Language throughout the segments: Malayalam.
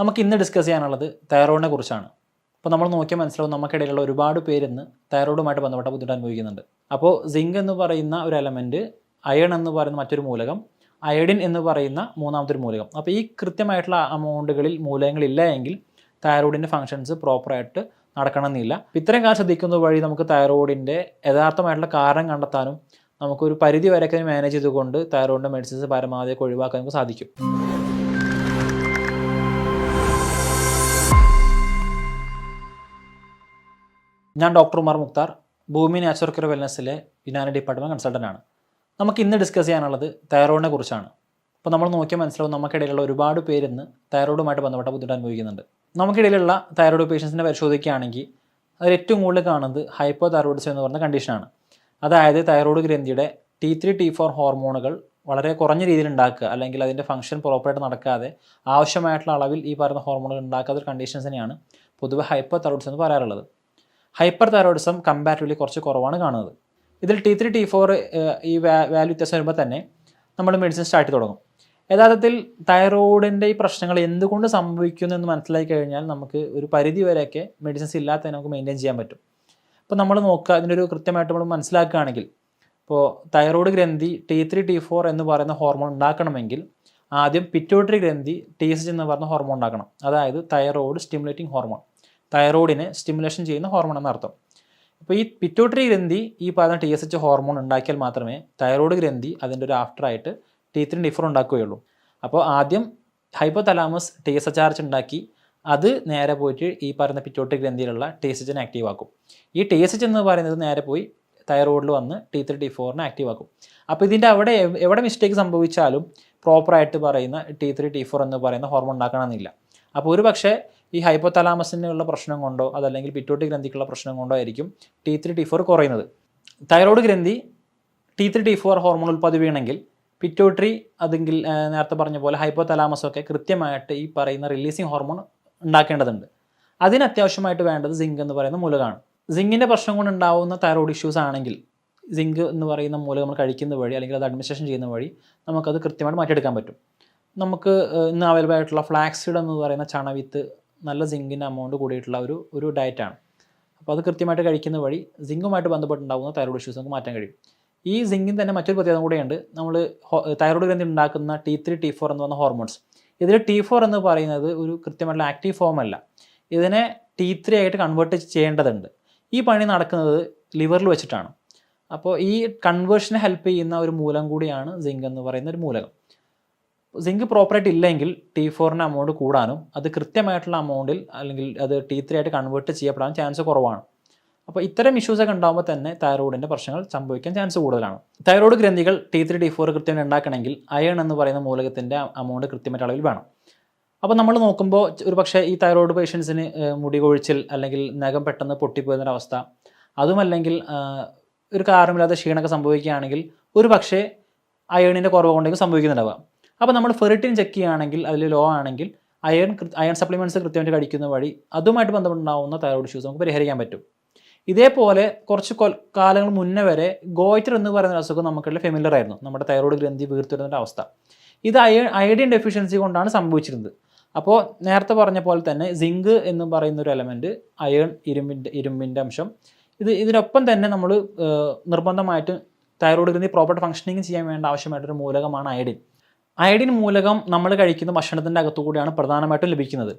നമുക്ക് ഇന്ന് ഡിസ്കസ് ചെയ്യാനുള്ളത് തൈറോയിഡിനെ കുറിച്ചാണ്. അപ്പോൾ നമ്മൾ നോക്കിയാൽ മനസ്സിലാവും നമുക്കിടയിലുള്ള ഒരുപാട് പേര് ഇന്ന് തൈറോയിഡുമായിട്ട് ബന്ധപ്പെട്ട ബുദ്ധിമുട്ട് അനുഭവിക്കുന്നുണ്ട്. അപ്പോൾ സിങ്ക് എന്ന് പറയുന്ന ഒരു എലമെന്റ് അയൺ എന്ന് പറയുന്ന മറ്റൊരു മൂലകം അയഡിൻ എന്ന് പറയുന്ന മൂന്നാമത്തെ ഒരു മൂലകം. അപ്പോൾ ഈ കൃത്യമായിട്ടുള്ള അമൗണ്ടുകളിൽ മൂലകങ്ങളില്ല എങ്കിൽ തൈറോയിഡിന്റെ ഫങ്ഷൻസ് പ്രോപ്പറായിട്ട് നടക്കണമെന്നില്ല. ഇത്രയും കാര്യം ശ്രദ്ധിക്കുന്നത് വഴി നമുക്ക് തൈറോയിഡിന്റെ യഥാർത്ഥമായിട്ടുള്ള കാരണം കണ്ടെത്താനും നമുക്കൊരു പരിധി വരെയൊക്കെ മാനേജ് ചെയ്തുകൊണ്ട് തൈറോയിഡിന്റെ മെഡിസിൻസ് പരമാവധി ഒഴിവാക്കാൻ നമുക്ക് സാധിക്കും. ഞാൻ doctor Umar Mukhtar Bhoomi natural care വെൽനസ്സിലെ Unani department consultant ആണ് നമുക്ക് ഇന്ന് ഡിസ്കസ് ചെയ്യാനുള്ളത് തൈറോയിഡിനെ കുറിച്ചാണ്. അപ്പോൾ നമ്മൾ നോക്കിയാൽ മനസ്സിലാവും നമുക്കിടയിലുള്ള ഒരുപാട് പേര് ഇന്ന് തൈറോയിഡുമായിട്ട് ബന്ധപ്പെട്ട ബുദ്ധിമുട്ട് അനുഭവിക്കുന്നുണ്ട്. നമുക്കിടയിലുള്ള തൈറോയിഡ് പേഷ്യൻസിനെ പരിശോധിക്കുകയാണെങ്കിൽ അതിൽ ഏറ്റവും കൂടുതൽ കാണുന്നത് ഹൈപ്പോ തൈറോയിഡിസം എന്ന് പറയുന്ന കണ്ടീഷനാണ് അതായത് തൈറോയിഡ് ഗ്രന്ഥിയുടെ ടി ത്രീ ടി ഫോർ ഹോർമോണുകൾ വളരെ കുറഞ്ഞ രീതിയിൽ ഉണ്ടാക്കുക അല്ലെങ്കിൽ അതിന്റെ ഫംഗ്ഷൻ പ്രോപ്പറായിട്ട് നടക്കാതെ ആവശ്യമായിട്ടുള്ള അളവിൽ ഈ പറയുന്ന ഹോർമോണുകൾ ഉണ്ടാക്കാത്ത ഒരു കണ്ടീഷൻസിനെയാണ് പൊതുവെ ഹൈപ്പോ തൈറോയിഡ്സ് എന്ന് പറയാറുള്ളത്. ഹൈപ്പർ തൈറോയിഡിസം കമ്പാരിറ്റീവ്ലി കുറച്ച് കുറവാണ് കാണുന്നത്. ഇതിൽ ടി ത്രീ ടി ഫോർ ഈ വാല്യൂ വ്യത്യാസം വരുമ്പോൾ തന്നെ നമ്മൾ മെഡിസിൻ സ്റ്റാർട്ട് തുടങ്ങും. യഥാർത്ഥത്തിൽ തൈറോയിഡിന്റെ ഈ പ്രശ്നങ്ങൾ എന്തുകൊണ്ട് സംഭവിക്കുന്നു എന്ന് മനസ്സിലാക്കി കഴിഞ്ഞാൽ നമുക്ക് ഒരു പരിധി വരെയൊക്കെ മെഡിസിൻസ് ഇല്ലാത്ത നമുക്ക് മെയിന്റെയിൻ ചെയ്യാൻ പറ്റും. അപ്പോൾ നമ്മൾ നോക്കുക അതിനൊരു കൃത്യമായിട്ട് നമ്മൾ മനസ്സിലാക്കുകയാണെങ്കിൽ ഇപ്പോൾ തൈറോയ്ഡ് ഗ്രന്ഥി ടി ത്രീ ടി ഫോർ എന്ന് പറയുന്ന ഹോർമോൺ ഉണ്ടാക്കണമെങ്കിൽ ആദ്യം പിറ്റോട്ടറി ഗ്രന്ഥി ടി എസ് എന്ന് പറയുന്ന ഹോർമോൺ ഉണ്ടാക്കണം. അതായത് തൈറോയ്ഡ് സ്റ്റിമുലേറ്റിംഗ് ഹോർമോൺ തൈറോയിഡിനെ സ്റ്റിമുലേഷൻ ചെയ്യുന്ന ഹോർമോൺ എന്നർത്ഥം അപ്പോൾ ഈ പിറ്റോട്ടറി ഗ്രന്ഥി ഈ പറയുന്ന ടി എസ് എച്ച് ഹോർമോൺ ഉണ്ടാക്കിയാൽ മാത്രമേ തൈറോയിഡ് ഗ്രന്ഥി അതിന്റെ ഒരു ആഫ്റ്റർ ആയിട്ട് ടി ത്രീ ഡിഫർ ഉണ്ടാക്കുകയുള്ളൂ. അപ്പോൾ ആദ്യം hypothalamus T S H R H ഉണ്ടാക്കി അത് നേരെ പോയിട്ട് ഈ പറയുന്ന പിറ്റോട്ടറി ഗ്രന്ഥിയിലുള്ള ടി എസ് എച്ചിനെ ആക്റ്റീവ് ആക്കും. ഈ ടി എസ് എച്ച് എന്ന് പറയുന്നത് നേരെ പോയി തൈറോയിഡിൽ വന്ന് ടി ത്രീ ടി ഫോറിനെ ആക്റ്റീവ് ആക്കും. അപ്പോൾ ഇതിന്റെ അവിടെ എവിടെ മിസ്റ്റേക്ക് സംഭവിച്ചാലും പ്രോപ്പറായിട്ട് പറയുന്ന ടി ത്രീ ടി ഫോർ എന്ന് പറയുന്ന ഹോർമോൺ ഉണ്ടാക്കണമെന്നില്ല. അപ്പോൾ ഒരു പക്ഷേ ഈ ഹൈപ്പോതലാമസിനുള്ള പ്രശ്നം കൊണ്ടോ അതല്ലെങ്കിൽ പിറ്റോട്ടി ഗ്രന്ഥിക്കുള്ള പ്രശ്നം കൊണ്ടോ ആയിരിക്കും ടി ത്രീ ടി ഫോർ കുറയുന്നത്. തൈറോയ്ഡ് ഗ്രന്ഥി T three T four hormone ഉൽപ്പാദിപ്പിക്കണമെങ്കിൽ pituitary അതെങ്കിൽ നേരത്തെ പറഞ്ഞ പോലെ ഹൈപ്പോതലാമസ് ഒക്കെ കൃത്യമായിട്ട് ഈ പറയുന്ന റിലീസിങ് ഹോർമോൺ ഉണ്ടാക്കേണ്ടതുണ്ട്. അതിന് അത്യാവശ്യമായിട്ട് വേണ്ടത് സിങ്ക് എന്ന് പറയുന്ന മൂലകമാണ്. സിങ്കിന്റെ പ്രശ്നം കൊണ്ട് ഉണ്ടാവുന്ന തൈറോയ്ഡ് ഇഷ്യൂസ് ആണെങ്കിൽ സിങ്ക് എന്ന് പറയുന്ന മൂലം നമ്മൾ കഴിക്കുന്ന വഴി അല്ലെങ്കിൽ അത് അഡ്മിനിസ്ട്രേഷൻ ചെയ്യുന്ന വഴി നമുക്കത് കൃത്യമായിട്ട് മാറ്റിയെടുക്കാൻ പറ്റും. നമുക്ക് ഇന്ന് അവൈലബിൾ ആയിട്ടുള്ള ഫ്ലാക്സിഡ് എന്ന് പറയുന്ന ചണവിത്ത് നല്ല സിങ്കിന്റെ എമൗണ്ട് കൂടിയിട്ടുള്ള ഒരു ഒരു ഡയറ്റാണ് അപ്പോൾ അത് കൃത്യമായിട്ട് കഴിക്കുന്ന വഴി സിങ്കുമായിട്ട് ബന്ധപ്പെട്ടുണ്ടാകുന്ന തൈറോയ്ഡ് ഇഷ്യൂസ് നമുക്ക് മാറ്റാൻ കഴിയും. ഈ സിങ്കിൻ തന്നെ മറ്റൊരു പ്രത്യേകത കൂടെയുണ്ട് നമ്മൾ തൈറോയ്ഡ് ഗ്രന്ഥി ഉണ്ടാക്കുന്ന ടി ത്രീ ടി ഫോർ എന്ന് പറഞ്ഞ ഹോർമോൺസ് ഇതിൽ ടി ഫോർ എന്ന് പറയുന്നത് ഒരു കൃത്യമായിട്ടുള്ള ആക്റ്റീവ് ഫോം അല്ല. ഇതിനെ ടി ത്രീ ആയിട്ട് കൺവേർട്ട് ചെയ്യേണ്ടതുണ്ട്. ഈ പണി നടക്കുന്നത് ലിവറിൽ വെച്ചിട്ടാണ്. അപ്പോൾ ഈ കൺവേർഷനെ ഹെൽപ്പ് ചെയ്യുന്ന ഒരു മൂലം കൂടിയാണ് സിങ്ക് എന്ന് പറയുന്ന ഒരു മൂലകം. സിങ്ക് പ്രോപ്പറായിട്ട് ഇല്ലെങ്കിൽ ടി ഫോറിന്റെ അമൗണ്ട് കൂടാനും അത് കൃത്യമായിട്ടുള്ള അമൗണ്ടിൽ അല്ലെങ്കിൽ അത് ടി ത്രീ ആയിട്ട് കൺവേർട്ട് ചെയ്യപ്പെടാൻ ചാൻസ് കുറവാണ്. അപ്പോൾ ഇത്തരം ഇഷ്യൂസ് ഒക്കെ ഉണ്ടാകുമ്പോൾ തന്നെ തൈറോയിഡിന്റെ പ്രശ്നങ്ങൾ സംഭവിക്കാൻ ചാൻസ് കൂടുതലാണ്. തൈറോയിഡ് ഗ്രന്ഥികൾ ടി ത്രീ ടി ഫോർ കൃത്യമായിട്ട് ഉണ്ടാക്കണമെങ്കിൽ അയൺ എന്ന് പറയുന്ന മൂലകത്തിന്റെ അമൗണ്ട് കൃത്യമായിട്ട് അളവിൽ വേണം. അപ്പോൾ നമ്മൾ നോക്കുമ്പോൾ ഒരു പക്ഷേ ഈ തൈറോയിഡ് പേഷ്യൻസിന് മുടി കൊഴിച്ചിൽ അല്ലെങ്കിൽ നഖം പെട്ടെന്ന് പൊട്ടിപ്പോകുന്നൊരവസ്ഥ അതുമല്ലെങ്കിൽ ഒരു കാരണമില്ലാതെ ക്ഷീണമൊക്കെ സംഭവിക്കുകയാണെങ്കിൽ ഒരു പക്ഷേ അയണിന്റെ കുറവ് കൊണ്ടെങ്കിൽ സംഭവിക്കുന്നുണ്ടാവുക. അപ്പോൾ നമ്മൾ ഫെറിറ്റിൻ ചെക്ക് ചെയ്യുകയാണെങ്കിൽ അതിൽ ലോ ആണെങ്കിൽ അയൺ അയൺ സപ്ലിമെന്റ്സ് കൃത്യമായിട്ട് കഴിക്കുന്ന വഴി അതുമായിട്ട് ബന്ധപ്പെട്ടുണ്ടാവുന്ന തൈറോയ്ഡ് ഇഷ്യൂസ് നമുക്ക് പരിഹരിക്കാൻ പറ്റും. ഇതേപോലെ കുറച്ച് കാലങ്ങൾ മുന്നേ വരെ ഗോയിറ്റർ എന്ന് പറയുന്ന ഒരു അസുഖം നമുക്കുള്ള ഫെമിലർ ആയിരുന്നു. നമ്മുടെ തൈറോയ്ഡ് ഗ്രന്ഥി വീർത്തിരുന്ന അവസ്ഥ. ഇത് അയ അയഡിൻ ഡെഫിഷ്യൻസി കൊണ്ടാണ് സംഭവിച്ചിരുന്നത്. അപ്പോൾ നേരത്തെ പറഞ്ഞ പോലെ തന്നെ സിങ്ക് എന്ന് പറയുന്ന ഒരു എലമെന്റ് അയൺ ഇരുമ്പിന്റെ ഇരുമ്പിന്റെ അംശം ഇത് ഇതിനൊപ്പം തന്നെ നമ്മൾ നിർബന്ധമായിട്ട് തൈറോയ്ഡ് ഗ്രന്ഥി പ്രോപ്പർ ഫങ്ഷനിങ് ചെയ്യാൻ വേണ്ട ആവശ്യമായിട്ടൊരു മൂലകമാണ് അയഡിൻ അയഡിൻ മൂലകം നമ്മൾ കഴിക്കുന്ന ഭക്ഷണത്തിന്റെ അകത്തു കൂടിയാണ് പ്രധാനമായിട്ടും ലഭിക്കുന്നത്.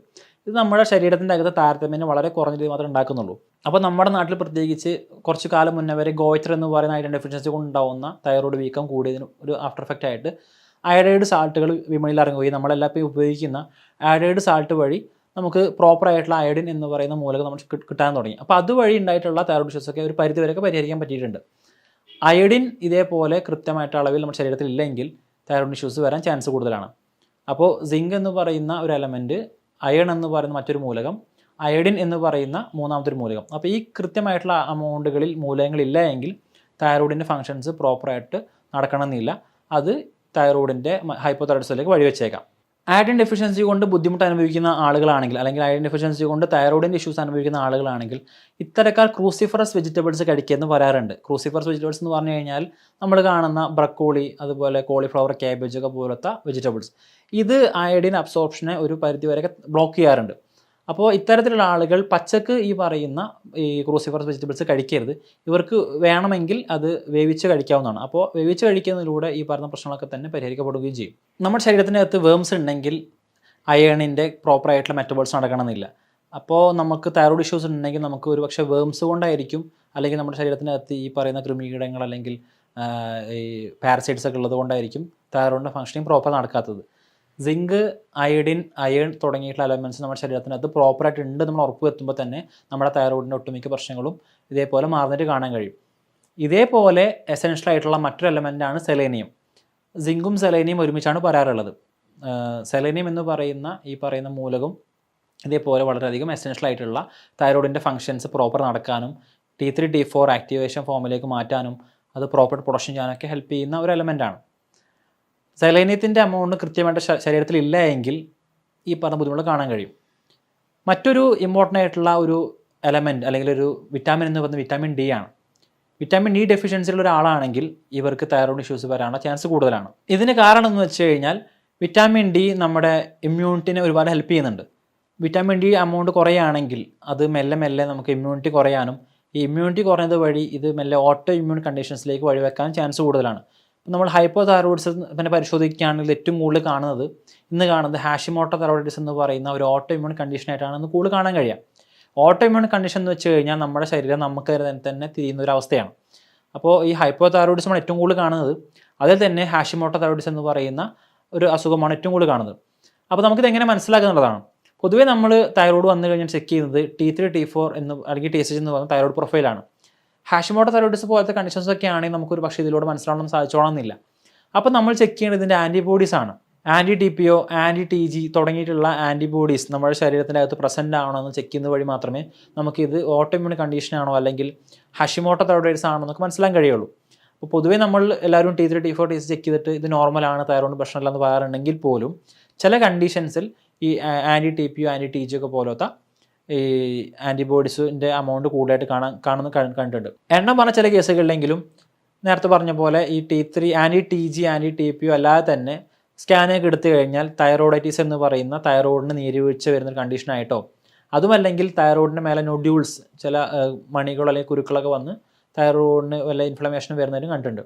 ഇത് നമ്മുടെ ശരീരത്തിന്റെ അകത്ത് താരതമ്യം വളരെ കുറഞ്ഞ രീതി മാത്രമേ ഉണ്ടാക്കുന്നുള്ളൂ. അപ്പോൾ നമ്മുടെ നാട്ടിൽ പ്രത്യേകിച്ച് കുറച്ച് കാലം മുന്നേ വരെ ഗോയിറ്റർ എന്ന് പറയുന്ന അയഡിൻ ഡെഫിഷ്യൻസി കൊണ്ടുണ്ടാവുന്ന തൈറോയ്ഡ് വീക്കം കൂടിയതിന് ഒരു ആഫ്റ്റർ എഫക്റ്റ് ആയിട്ട് അയഡൈഡ് സാൾട്ടുകൾ വിപണിയിൽ ഇറങ്ങുകയും നമ്മളെല്ലാം ഇപ്പോൾ ഉപയോഗിക്കുന്ന അയഡൈഡ് സാൾട്ട് വഴി നമുക്ക് പ്രോപ്പർ ആയിട്ടുള്ള അയഡിൻ എന്ന് പറയുന്ന മൂലകം നമ്മൾ കിട്ടാൻ തുടങ്ങി. അപ്പോൾ അതുവഴി ഉണ്ടായിട്ടുള്ള തൈറോയ്ഡ് ഇഷ്യൂസ് ഒക്കെ ഒരു പരിധി വരെയൊക്കെ പരിഹരിക്കാൻ പറ്റിയിട്ടുണ്ട്. അയഡിൻ ഇതേപോലെ കൃത്യമായിട്ട് അളവിൽ നമ്മുടെ ശരീരത്തിൽ ഇല്ലെങ്കിൽ തൈറോയ്ഡ് ഇഷ്യൂസ് വരാൻ ചാൻസ് കൂടുതലാണ്. അപ്പോൾ സിങ്ക് എന്ന് പറയുന്ന ഒരു എലമെന്റ് അയൺ എന്ന് പറയുന്ന മറ്റൊരു മൂലകം അയഡിൻ എന്ന് പറയുന്ന മൂന്നാമത്തെ ഒരു മൂലകം. അപ്പോൾ ഈ കൃത്യമായിട്ടുള്ള അമൗണ്ടുകളിൽ മൂലകങ്ങളില്ല എങ്കിൽ തൈറോയിഡിന്റെ ഫങ്ഷൻസ് പ്രോപ്പറായിട്ട് നടക്കണമെന്നില്ല. അത് തൈറോയിഡിന്റെ ഹൈപ്പോതൈറോയിഡ്സിലേക്ക് വഴിവെച്ചേക്കാം. അയഡിൻ ഡെഫിഷ്യൻസി കൊണ്ട് ബുദ്ധിമുട്ട് അനുഭവിക്കുന്ന ആളുകളാണെങ്കിൽ അല്ലെങ്കിൽ ഐഡിൻ ഡെഫിഷ്യൻസി കൊണ്ട് തൈറോയിഡിന്റെ ഇഷ്യൂസ് അനുഭവിക്കുന്ന ആളുകളാണെങ്കിൽ ഇത്തരക്കാർ ക്രൂസിഫറസ് വെജിറ്റബിൾസ് കഴിക്കുമെന്ന് പറയാറുണ്ട്. ക്രൂസിഫറസ് വെജിറ്റബിൾസ് എന്ന് പറഞ്ഞു കഴിഞ്ഞാൽ നമ്മൾ കാണുന്ന ബ്രക്കോളി അതുപോലെ കോളിഫ്ലവർ ക്യാബേജ് ഒക്കെ പോലത്തെ വെജിറ്റബിൾസ് ഇത് അയഡിൻ അബ്സോർപ്ഷനെ ഒരു പരിധി പരിധിവരെ ബ്ലോക്ക് ചെയ്യാറുണ്ട്. അപ്പോൾ ഇത്തരത്തിലുള്ള ആളുകൾ പച്ചക്ക് ഈ പറയുന്ന ഈ ക്രൂസിഫറസ് വെജിറ്റബിൾസ് കഴിക്കരുത്. ഇവർക്ക് വേണമെങ്കിൽ അത് വേവിച്ച് കഴിക്കാവുന്നതാണ്. അപ്പോൾ വേവിച്ച് കഴിക്കുന്നതിലൂടെ ഈ പറയുന്ന പ്രശ്നങ്ങളൊക്കെ തന്നെ പരിഹരിക്കപ്പെടുകയും ചെയ്യും. നമ്മുടെ ശരീരത്തിനകത്ത് വേംസ് ഉണ്ടെങ്കിൽ അയേണിന്റെ പ്രോപ്പറായിട്ടുള്ള മെറ്റബോൾസ് നടക്കണമെന്നില്ല. അപ്പോൾ നമുക്ക് തൈറോയ്ഡ് ഇഷ്യൂസ് ഉണ്ടെങ്കിൽ നമുക്ക് ഒരു പക്ഷേ വേംസ് കൊണ്ടായിരിക്കും. അല്ലെങ്കിൽ നമ്മുടെ ശരീരത്തിനകത്ത് ഈ പറയുന്ന കൃമികീടങ്ങൾ അല്ലെങ്കിൽ ഈ പാരസൈറ്റ്സ് ഒക്കെ ഉള്ളത് കൊണ്ടായിരിക്കും തൈറോയിഡിന്റെ ഫങ്ഷനിങ് പ്രോപ്പർ നടക്കാത്തത്. സിങ്ക് അയഡിൻ അയൺ തുടങ്ങിയിട്ടുള്ള എലമെന്റ്സ് നമ്മുടെ ശരീരത്തിനകത്ത് പ്രോപ്പറായിട്ട് ഉണ്ട് നമ്മൾ ഉറപ്പ് വരുത്തുമ്പോൾ തന്നെ നമ്മുടെ തൈറോയിഡിന്റെ ഒട്ടുമിക്ക പ്രശ്നങ്ങളും ഇതേപോലെ മാറുന്നിട്ട് കാണാൻ കഴിയും. ഇതേപോലെ എസെൻഷ്യൽ ആയിട്ടുള്ള മറ്റൊരു എലമെന്റാണ് സെലേനിയം സിങ്കും സെലേനിയം ഒരുമിച്ചാണ് പറയാറുള്ളത് സെലേനിയം എന്ന് പറയുന്ന ഈ പറയുന്ന മൂലകം ഇതേപോലെ വളരെയധികം എസെൻഷ്യൽ ആയിട്ടുള്ള തൈറോയിഡിന്റെ ഫങ്ഷൻസ് പ്രോപ്പർ നടക്കാനും T three T four activation ഫോമിലേക്ക് മാറ്റാനും അത് പ്രോപ്പർ പ്രൊഡക്ഷൻ ചെയ്യാനൊക്കെ ഹെൽപ്പ് ചെയ്യുന്ന ഒരു എലമെന്റാണ് സെലേനിയത്തിന്റെ അമൗണ്ട് കൃത്യമായിട്ട് ശരീരത്തിൽ ഇല്ല എങ്കിൽ ഈ പറഞ്ഞ ബുദ്ധിമുട്ട് കാണാൻ കഴിയും. മറ്റൊരു ഇമ്പോർട്ടന്റ് ആയിട്ടുള്ള ഒരു എലമെന്റ് അല്ലെങ്കിൽ ഒരു വിറ്റാമിൻ എന്ന് പറയുന്നത് വിറ്റാമിൻ ഡി ആണ്. വിറ്റാമിൻ ഡി ഡെഫിഷ്യൻസിയുള്ള ഒരാളാണെങ്കിൽ ഇവർക്ക് തൈറോയ്ഡ് ഇഷ്യൂസ് വരാനുള്ള ചാൻസ് കൂടുതലാണ്. ഇതിന് കാരണം എന്ന് വെച്ച് കഴിഞ്ഞാൽ വിറ്റാമിൻ ഡി നമ്മുടെ ഇമ്മ്യൂണിറ്റിനെ ഒരുപാട് ഹെൽപ്പ് ചെയ്യുന്നുണ്ട്. വിറ്റാമിൻ ഡി എമൗണ്ട് കുറയുകയാണെങ്കിൽ അത് മെല്ലെ മെല്ലെ നമുക്ക് ഇമ്മ്യൂണിറ്റി കുറയാനും ഈ ഇമ്മ്യൂണിറ്റി കുറയുന്നത് വഴി ഇത് മെല്ലെ ഓട്ടോ ഇമ്മ്യൂൺ കണ്ടീഷൻസിലേക്ക് വഴിവെക്കാൻ ചാൻസ് കൂടുതലാണ്. നമ്മൾ ഹൈപ്പോ തൈറോയിഡ്സ് പിന്നെ പരിശോധിക്കുകയാണെങ്കിൽ ഏറ്റവും കൂടുതൽ കാണുന്നത് ഇന്ന് കാണുന്നത് ഹാഷിമോട്ടോ തൈറോയിഡിസ് എന്ന് പറയുന്ന ഒരു ഓട്ടോ കണ്ടീഷൻ കണ്ടീഷനായിട്ടാണ് ഇന്ന് കൂടുതൽ കാണാൻ കഴിയുക. ഓട്ടോ ഇമ്യൂൺ കണ്ടീഷൻ എന്ന് വെച്ച് കഴിഞ്ഞാൽ നമ്മുടെ ശരീരം നമുക്ക് തന്നെ തിരിയുന്ന ഒരു അവസ്ഥയാണ്. അപ്പോൾ ഈ ഹൈപ്പോ തൈറോയിഡിസം നമ്മൾ ഏറ്റവും കൂടുതൽ കാണുന്നത്. അതിൽ തന്നെ ഹാഷിമോട്ടോ തൈറോയിഡിസ് എന്ന് പറയുന്ന ഒരു അസുഖമാണ് ഏറ്റവും കൂടുതൽ കാണുന്നത്. അപ്പോൾ നമുക്കിത് എങ്ങനെ മനസ്സിലാക്കുന്നുള്ളതാണ് പൊതുവേ നമ്മൾ തൈറോയിഡ് വന്നു കഴിഞ്ഞാൽ ചെക്ക് ചെയ്യുന്നത് ടി ത്രീ ടി ഫോർ എന്ന് അല്ലെങ്കിൽ ടി എസ് എന്ന് പറയുന്ന തൈറോയിഡ് പ്രൊഫൈലാണ് ഹാഷിമോട്ടോ തൈറോയിഡിസ് പോലത്തെ കണ്ടീഷൻസ് ഒക്കെ ആണെങ്കിൽ നമുക്കൊരു പക്ഷേ ഇതിലൂടെ മനസ്സിലാവണം സാധിച്ചോളണമെന്നില്ല അപ്പോൾ നമ്മൾ ചെക്ക് ചെയ്യേണ്ടത് ഇതിന്റെ ആന്റിബോഡീസ് ആണ്. Anti T P O anti T G തുടങ്ങിയിട്ടുള്ള ആന്റിബോഡീസ് നമ്മുടെ ശരീരത്തിന്റെ അകത്ത് പ്രസന്റ് ആണോ എന്ന് ചെക്ക് ചെയ്യുന്ന വഴി മാത്രമേ നമുക്കിത് ഓട്ടോമ്യൂൺ കണ്ടീഷൻ ആണോ അല്ലെങ്കിൽ ഹഷിമോട്ടോ തൈറോയിഡ്സ് ആണോ എന്നൊക്കെ മനസ്സിലാൻ കഴിയുള്ളൂ. അപ്പോൾ പൊതുവേ നമ്മൾ എല്ലാവരും T three T four T check ചെയ്തിട്ട് ഇത് നോർമലാണ് തൈറോയിഡ് പ്രശ്നമില്ല എന്ന് പറയാറുണ്ടെങ്കിൽ പോലും ചില കണ്ടീഷൻസിൽ ഈ anti T P O anti T G ഒക്കെ പോലത്തെ ഈ ആന്റിബോഡീസിന്റെ എമൗണ്ട് കൂടുതലായിട്ട് കാണാൻ കാണുന്ന കണ്ട്- കണ്ടിട്ടുണ്ട്. എണ്ണം പറഞ്ഞ ചില കേസുകളിലെങ്കിലും നേരത്തെ പറഞ്ഞ പോലെ ഈ T three anti T G anti T P O അല്ലാതെ തന്നെ സ്കാനൊക്കെ എടുത്തു കഴിഞ്ഞാൽ തൈറോയിഡൈറ്റിസ് എന്ന് പറയുന്ന തൈറോയിഡിന് നീരുവീഴ്ച വരുന്ന കണ്ടീഷനായിട്ടോ അതുമല്ലെങ്കിൽ തൈറോയിഡിന്റെ മേലെ നൊഡ്യൂൾസ് ചില മണികൾ അല്ലെങ്കിൽ കുരുക്കളൊക്കെ വന്ന് തൈറോയിഡിന് വല്ല ഇൻഫ്ലമേഷൻ വരുന്നതിനും കണ്ടിട്ടുണ്ട്.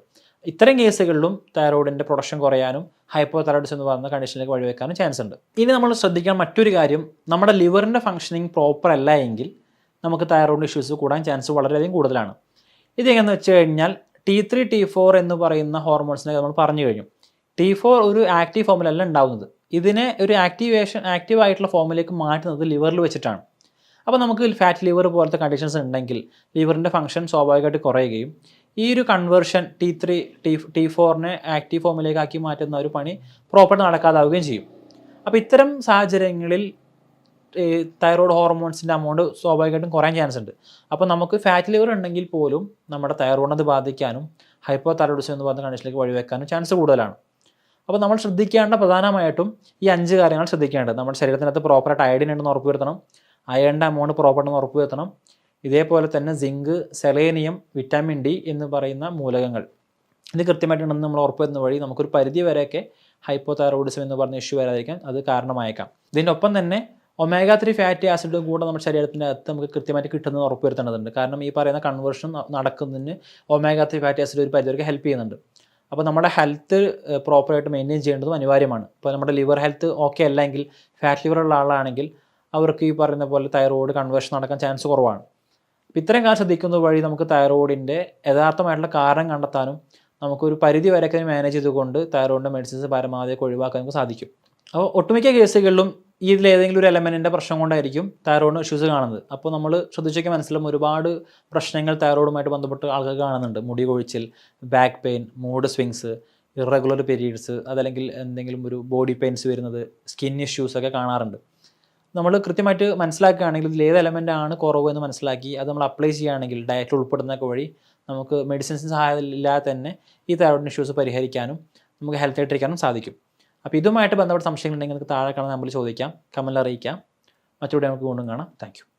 ഇത്തരം കേസുകളിലും തൈറോയിഡിന്റെ പ്രൊഡക്ഷൻ കുറയാനും ഹൈപ്പോ തൈറോയിഡ്സ് എന്ന് പറയുന്ന കണ്ടീഷനിലേക്ക് വഴിവെക്കാനും ചാൻസ് ഉണ്ട്. ഇനി നമ്മൾ ശ്രദ്ധിക്കാൻ മറ്റൊരു കാര്യം നമ്മുടെ ലിവറിന്റെ ഫംഗ്ഷനിങ് പ്രോപ്പർ അല്ല എങ്കിൽ നമുക്ക് തൈറോയിഡ് ഇഷ്യൂസ് കൂടാൻ ചാൻസ് വളരെയധികം കൂടുതലാണ്. ഇതെങ്ങനെയെന്ന് വെച്ച് കഴിഞ്ഞാൽ ടി ത്രീ ടി ഫോർ എന്ന് പറയുന്ന ഹോർമോൺസിനെ നമ്മൾ പറഞ്ഞു കഴിഞ്ഞു. ടി ഫോർ ഒരു ആക്റ്റീവ് ഫോമിലല്ല ഉണ്ടാവുന്നത്. ഇതിനെ ഒരു ആക്ടിവേഷൻ ആക്റ്റീവ് ആയിട്ടുള്ള ഫോമിലേക്ക് മാറ്റുന്നത് ലിവറിൽ വെച്ചിട്ടാണ്. അപ്പോൾ നമുക്ക് ഫാറ്റ് ലിവർ പോലത്തെ കണ്ടീഷൻസ് ഉണ്ടെങ്കിൽ ലിവറിന്റെ ഫംഗ്ഷൻ സ്വാഭാവികമായിട്ട് കുറയുകയും ഈ ഒരു conversion T three T T ഫോറിനെ active ഫോമിലേക്ക് ആക്കി മാറ്റുന്ന ഒരു പണി പ്രോപ്പർ നടക്കാതാവുകയും ചെയ്യും. അപ്പോൾ ഇത്തരം സാഹചര്യങ്ങളിൽ തൈറോയ്ഡ് ഹോർമോൺസിന്റെ അമൗണ്ട് സ്വാഭാവികമായിട്ടും കുറയാൻ ചാൻസ് ഉണ്ട്. അപ്പോൾ നമുക്ക് ഫാറ്റ് ലിവർ ഉണ്ടെങ്കിൽ പോലും നമ്മുടെ തൈറോയിഡ് അത് ബാധിക്കാനും ഹൈപ്പോ തൈറോയിഡിസം എന്ന് പറയുന്ന കണ്ടീഷനിലേക്ക് വഴിവെക്കാനും ചാൻസ് കൂടുതലാണ്. അപ്പോൾ നമ്മൾ ശ്രദ്ധിക്കേണ്ട പ്രധാനമായിട്ടും ഈ അഞ്ച് കാര്യങ്ങൾ ശ്രദ്ധിക്കേണ്ടത്. നമ്മുടെ ശരീരത്തിനകത്ത് പ്രോപ്പറായിട്ട് അയഡിൻ ഉണ്ടെന്ന് ഉറപ്പ് വരുത്തണം അയണിന്റെ അമൗണ്ട് പ്രോപ്പർട്ടെന്ന് ഉറപ്പുവരുത്തണം ഉറപ്പ് വരുത്തണം. ഇതേപോലെ തന്നെ സിങ്ക് സെലേനിയം വിറ്റാമിൻ ഡി എന്ന് പറയുന്ന മൂലകങ്ങൾ. ഇത് കൃത്യമായിട്ടുണ്ടെന്ന് നമ്മൾ ഉറപ്പ് വരുന്ന വഴി നമുക്കൊരു പരിധി വരെയൊക്കെ ഹൈപ്പോ തൈറോയിഡിസം എന്ന് പറഞ്ഞ ഇഷ്യൂ വരാതിരിക്കാൻ അത് കാരണമായേക്കാം. ഇതിന്റെ ഒപ്പം തന്നെ ഒമേഗ ത്രീ ഫാറ്റി ആസിഡും കൂടെ നമ്മുടെ ശരീരത്തിന്റെ അകത്ത് നമുക്ക് കൃത്യമായിട്ട് ഉറപ്പ് വരുത്തേണ്ടതുണ്ട്. കാരണം ഈ പറയുന്ന കൺവേർഷൻ നടക്കുന്നതിന് ഒമേഗ ത്രീ ഫാറ്റി ആസിഡ് ഒരു പരിധിവരെ ഹെൽപ്പ് ചെയ്യുന്നുണ്ട്. അപ്പോൾ നമ്മുടെ ഹെൽത്ത് പ്രോപ്പറായിട്ട് മെയിന്റെയിൻ ചെയ്യേണ്ടതും അനിവാര്യമാണ്. ഇപ്പോൾ നമ്മുടെ ലിവർ ഹെൽത്ത് ഓക്കെ അല്ലെങ്കിൽ ഫാറ്റ് ലിവർ ഉള്ള ആളാണെങ്കിൽ അവർക്ക് ഈ പറയുന്ന പോലെ തൈറോയ്ഡ് കൺവേർഷൻ നടക്കാൻ ചാൻസ് കുറവാണ്. അപ്പം ഇത്രയും കാര്യം ശ്രദ്ധിക്കുന്നത് വഴി നമുക്ക് തൈറോയിഡിന്റെ യഥാർത്ഥമായിട്ടുള്ള കാരണം കണ്ടെത്താനും നമുക്കൊരു പരിധി വരെയൊക്കെ മാനേജ് ചെയ്തുകൊണ്ട് തൈറോയിഡിന്റെ മെഡിസിൻസ് പരമാവധി ഒഴിവാക്കാൻ നമുക്ക് സാധിക്കും. അപ്പോൾ ഒട്ടുമിക്ക കേസുകളിലും ഇതിൽ ഏതെങ്കിലും ഒരു എലമെന്റിന്റെ പ്രശ്നം കൊണ്ടായിരിക്കും തൈറോയിഡ് ഇഷ്യൂസ് കാണുന്നത്. അപ്പോൾ നമ്മൾ ശ്രദ്ധിച്ചൊക്കെ മനസ്സിലും ഒരുപാട് പ്രശ്നങ്ങൾ തൈറോയിഡുമായിട്ട് ബന്ധപ്പെട്ട് ആൾക്കാർ കാണുന്നുണ്ട്. മുടി കൊഴിച്ചിൽ back pain mood swings irregular periods അതല്ലെങ്കിൽ എന്തെങ്കിലും ഒരു ബോഡി പെയിൻസ് വരുന്നത് സ്കിൻ ഇഷ്യൂസ് ഒക്കെ കാണാറുണ്ട്. നമ്മൾ കൃത്യമായിട്ട് മനസ്സിലാക്കുകയാണെങ്കിൽ ഇതിൽ ഏത് എലമെന്റ് ആണ് കുറവ് എന്ന് മനസ്സിലാക്കി അത് നമ്മൾ അപ്ലൈ ചെയ്യുകയാണെങ്കിൽ ഡയറ്റിൽ ഉൾപ്പെടുന്നതൊക്കെ വഴി നമുക്ക് മെഡിസിൻസിന് സഹായമില്ലാതെ തന്നെ ഈ തൈറോയിഡ് ഇഷ്യൂസ് പരിഹരിക്കാനും നമുക്ക് ഹെൽത്ത് ആയിട്ടിരിക്കാനും സാധിക്കും. അപ്പോൾ ഇതുമായിട്ട് ബന്ധപ്പെട്ട സംശയങ്ങളുണ്ടെങ്കിൽ നിങ്ങൾക്ക് താഴെ കാണാൻ നമ്മൾ ചോദിക്കാം കമന്റിൽ അറിയിക്കാം. മറ്റൊരു നമുക്ക് വീണ്ടും കാണാം. താങ്ക്